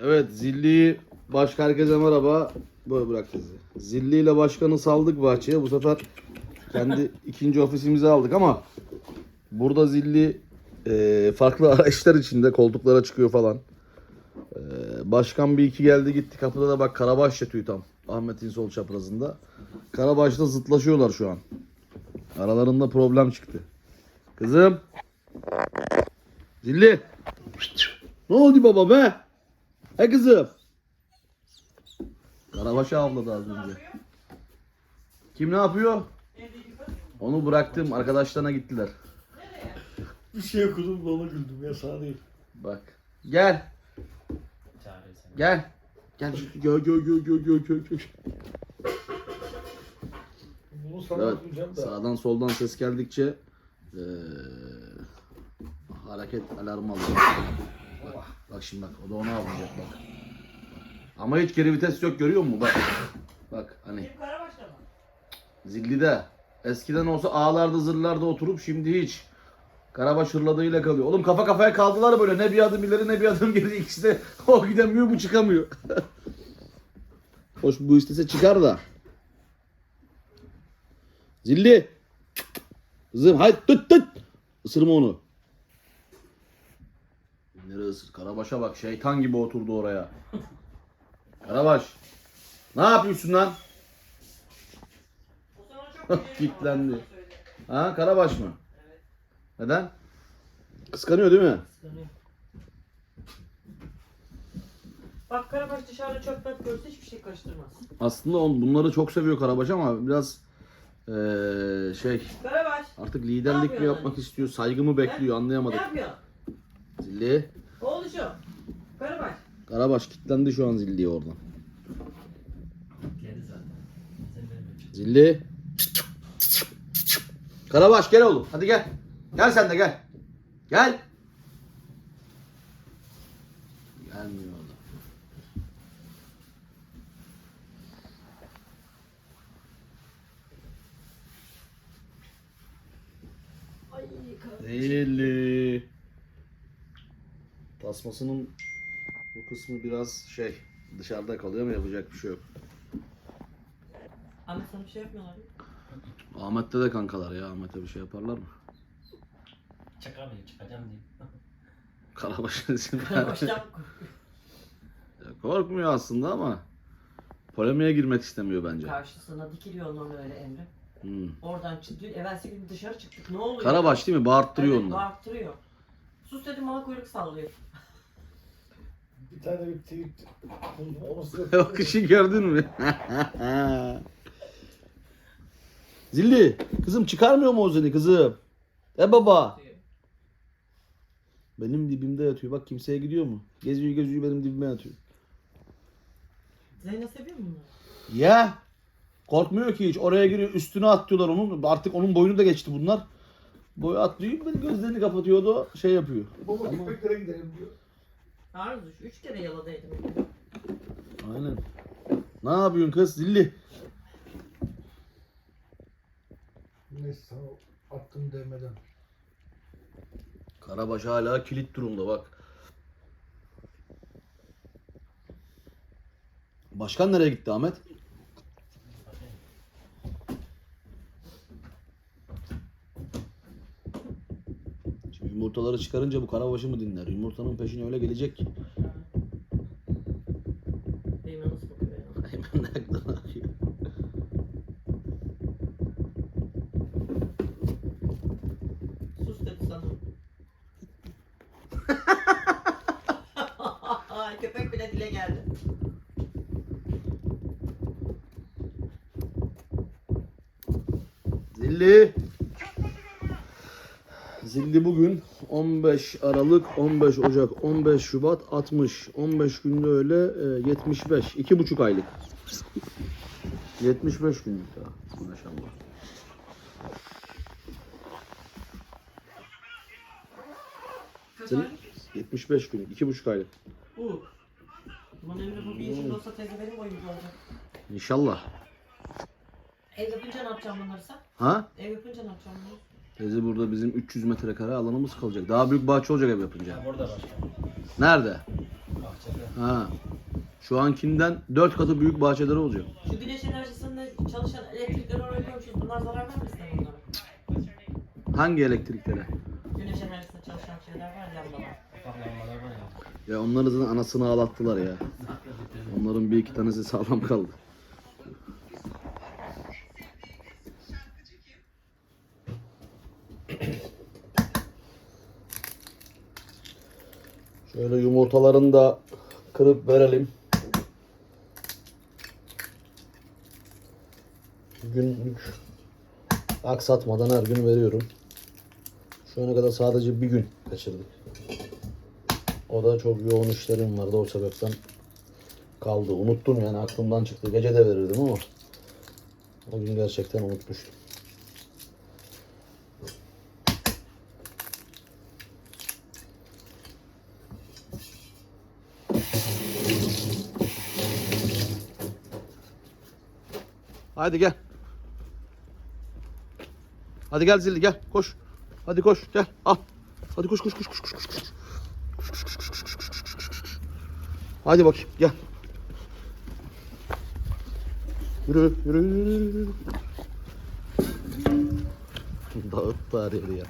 Evet Zilli başka herkese merhaba. Böyle bırak bizi. Zilli ile başkanı saldık bahçeye. Bu sefer kendi ikinci ofisimizi aldık ama burada Zilli e, farklı araçlar içinde koltuklara çıkıyor falan. E, başkan bir iki geldi gitti. Kapıda da bak Karabaş yatıyor tam. Ahmet'in sol çaprazında. Karabaş'la zıtlaşıyorlar şu an. Aralarında problem çıktı. Kızım. Zilli. Ne oldu baba be? He kızım. Karabaş'a avladı az önce. Kim ne yapıyor? Onu bıraktım. Arkadaşlarına gittiler. Bir şey okudum da ona güldüm ya sana değil. Bak. Gel. Gel. Gel. Gel gel gel gel gel gel. gel. Bunu sana Evet. okuyacağım da. Sağdan soldan ses geldikçe eee, hareket alarmı alıyor. Bak, bak şimdi bak. O da onu alacak bak. Ama hiç geri vites yok görüyor musun? Bak. Bak hani. Zilli'de. Eskiden olsa ağlarda zırlarda oturup şimdi hiç. Karabaş hırladığıyla kalıyor. Oğlum kafa kafaya kaldılar böyle. Ne bir adım ileri ne bir adım geri. İkisi de o gidemiyor bu çıkamıyor. Hoş bu istese çıkar da. Zilli. Kızım haydi tut tut. Isırma onu. Nereye ısır? Karabaş'a bak şeytan gibi oturdu oraya. Karabaş. Ne yapıyorsun lan? Kitlendi. Ha Karabaş mı? Neden? Kıskanıyor değil mi? Bak Karabaş dışarıda çöp möp görse hiçbir şey karıştırmaz. Aslında on, bunları çok seviyor Karabaş ama biraz eee, şey Karabaş artık liderlik mi yapmak istiyor, saygı mı bekliyor ne anlayamadık. yapıyor? Zilli. Oğluşum. Karabaş. Karabaş kilitlendi şu an Zilli'ye oradan. Zilli. Karabaş gel oğlum. Hadi gel. Gel sen de gel. Gel. Gelmiyor o da. Ay Karabaş. Zilli. Tasmasının bu kısmı biraz şey dışarıda kalıyor ama yapacak bir şey yok. Ahmet sana bir şey yapmıyorlar mı? Ahmet'te de kankalar ya. Ahmet'e bir şey yaparlar mı? Çıkamıyor çıkacağım diyeyim. Karabaş'ın. Karabaş'tan Ya Korkmuyor aslında ama polemiğe girmek istemiyor bence. karşısına dikiliyor onun öyle Emre. Hmm. Oradan çıktı. Evvelsi gün dışarı çıktık. Ne oluyor? Karabaş değil mi? Bağırttırıyor evet, onu. bağırttırıyor. Sus dedim bana kuyruk sallıyor. Bir tane bir tweet buldum. Onu size o kışı gördün mü? Zilli, kızım çıkarmıyor mu o seni kızım? E baba. Benim dibimde yatıyor. Bak kimseye gidiyor mu? Geziyor geziyor benim dibime yatıyor. Zeynep seviyor mu bunu? Ya. Korkmuyor ki hiç. Oraya giriyor üstüne atlıyorlar onun. Artık onun boyunu da geçti bunlar. Boyu atlıyor. Benim gözlerini kapatıyordu. Şey yapıyor. Baba köpeklere gidelim diyor. Arzu şu üç kere yaladaydım. Aynen. Ne yapıyorsun kız zilli? Neyse sana attım demeden. Karabaş hala kilit durumda bak. Başkan nereye gitti Ahmet? Şimdi yumurtaları çıkarınca bu karabaşı mı dinler? Yumurtanın peşine öyle gelecek ki. Benim nasıl bakıyor ya? Hemen ne aklına akıyor. Sus dedi sana. Ay, Köpek bile dile geldi. Zilli. Zilli bugün 15 Aralık, 15 Ocak, 15 Şubat, 60. 15 günde öyle e, 75. 2,5 aylık. 75 günlük daha. Maşallah. Kaç Senin- aylık? 75 günlük. 2,5 aylık. Bu. Aman Emre bu bir yaşında olsa teyze benim boyumda olacak. İnşallah. Ev yapınca ne yapacağım bunları sen? Ha? Ev yapınca ne yapacağım bunları? Teyze burada bizim 300 metrekare alanımız kalacak. Daha büyük bahçe olacak ev yapınca. Ya burada başkanım. Nerede? Bahçede. Ha. Şu ankinden 4 katı büyük bahçeleri olacak. Şu güneş enerjisinde çalışan elektrikleri oraya koymuşuz. Bunlar zarar vermez mi bunlara? Hangi elektriklere? Güneş enerjisinde çalışan şeyler var lambalar. Ufak lambalar var ya. Ya onların zaten anasını ağlattılar ya. Onların bir iki tanesi sağlam kaldı. Şöyle yumurtalarını da kırıp verelim. Günlük aksatmadan her gün veriyorum. Şu ana kadar sadece bir gün kaçırdık. O da çok yoğun işlerim vardı o sebepten kaldı. Unuttum yani aklımdan çıktı. Gece de verirdim ama o gün gerçekten unutmuştum. Haydi gel. Hadi gel Zilli gel. Koş. Hadi koş gel. Al. Hadi koş koş koş koş koş koş. koş. Hadi bakayım gel. Yürü yürü yürü yürü. Dağıttı her yeri ya.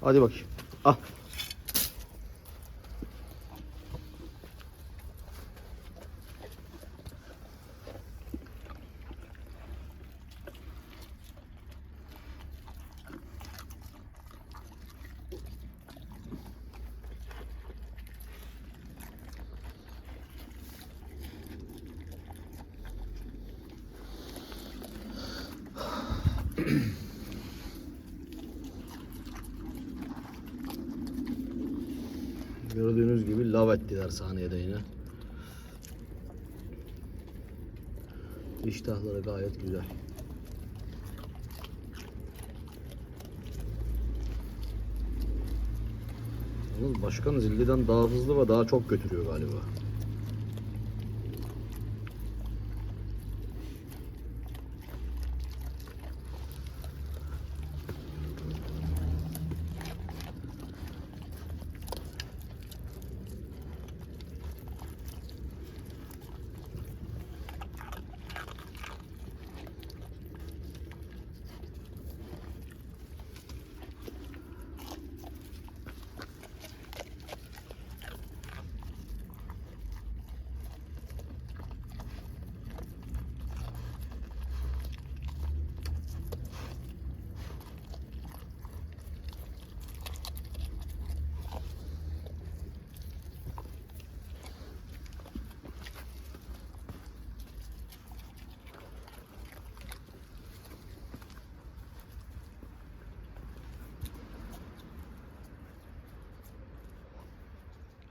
Hadi bakayım. Al. Gördüğünüz gibi lav ettiler saniyede yine. İştahları gayet güzel. Başkan zilliden daha hızlı ve daha çok götürüyor galiba.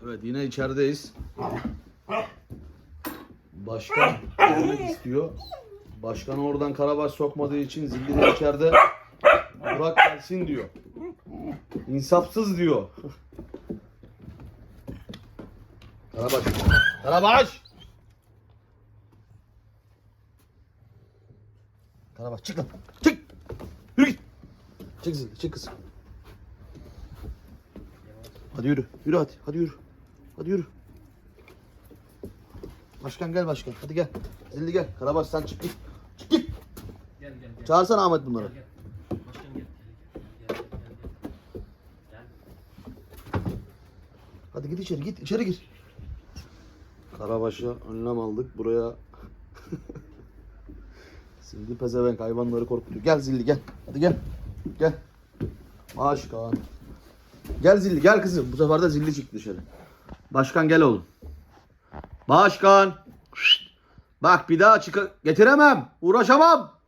Evet yine içerideyiz. Başkan gelmek istiyor. Başkan oradan karabaş sokmadığı için zilli de içeride Burak gelsin diyor. İnsafsız diyor. Karabaş. Karabaş! Karabaş çık lan. Çık. Yürü git. Çık zilli çık kızım. Hadi yürü. Yürü hadi. Hadi yürü. Hadi yürü. Başkan gel başkan. Hadi gel. Zilli gel. Karabaş sen çık git. Çık git. Gel gel gel. Çağırsana Ahmet bunları. Gel gel. Başkan gel. Gel gel gel. Gel. Gel. Hadi git içeri git. içeri gir. Karabaş'a önlem aldık. Buraya Zilli pezevenk hayvanları korkutuyor. Gel Zilli gel. Hadi gel. Gel. Başkan. Gel Zilli gel kızım. Bu sefer de Zilli çıktı dışarı. Başkan gel oğlum. Başkan. Şşt. Bak bir daha çık getiremem. Uğraşamam.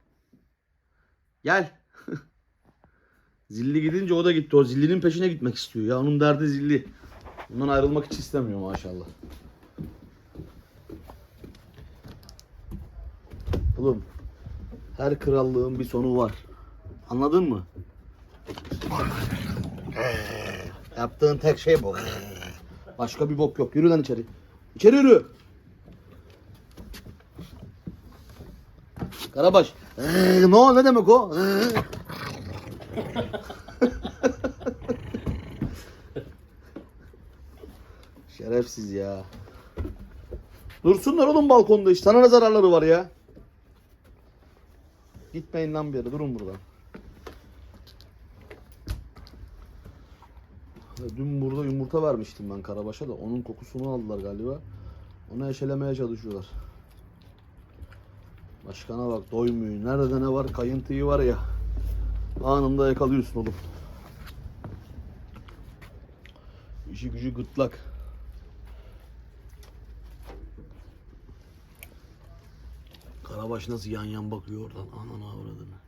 Gel. Zilli gidince o da gitti. O Zilli'nin peşine gitmek istiyor ya. Onun derdi Zilli. Bundan ayrılmak hiç istemiyor maşallah. Oğlum her krallığın bir sonu var. Anladın mı? Yaptığın tek şey bu. Başka bir bok yok. Yürü lan içeri. İçeri yürü. Karabaş. Ee, ne o ne demek o? Ee. Şerefsiz ya. Dursunlar oğlum balkonda işte. Sana ne zararları var ya? Gitmeyin lan bir yere. Durun burada. Dün burada yumurta vermiştim ben Karabaş'a da. Onun kokusunu aldılar galiba. Onu eşelemeye çalışıyorlar. Başkana bak doymuyor. Nerede ne var? Kayıntıyı var ya. Anında yakalıyorsun oğlum. İşi gücü gırtlak. Karabaş nasıl yan yan bakıyor oradan. Ananı avradını.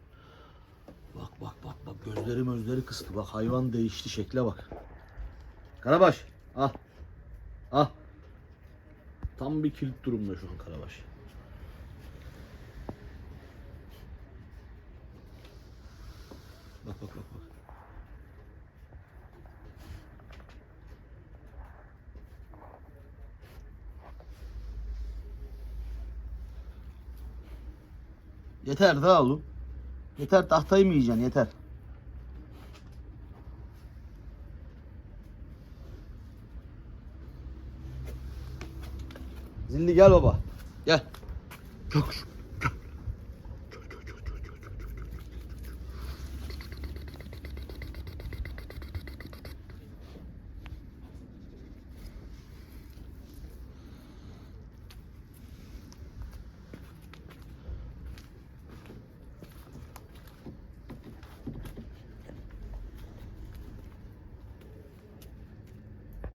Bak bak bak bak gözleri gözleri kıstı. Bak hayvan değişti şekle bak. Karabaş ah. Ah. Tam bir kilit durumda şu an Karabaş. Bak bak bak bak. Yeter daha oğlum. Yeter tahtayı mı yiyeceksin yeter. Zilli gel baba. Gel. Çok şükür.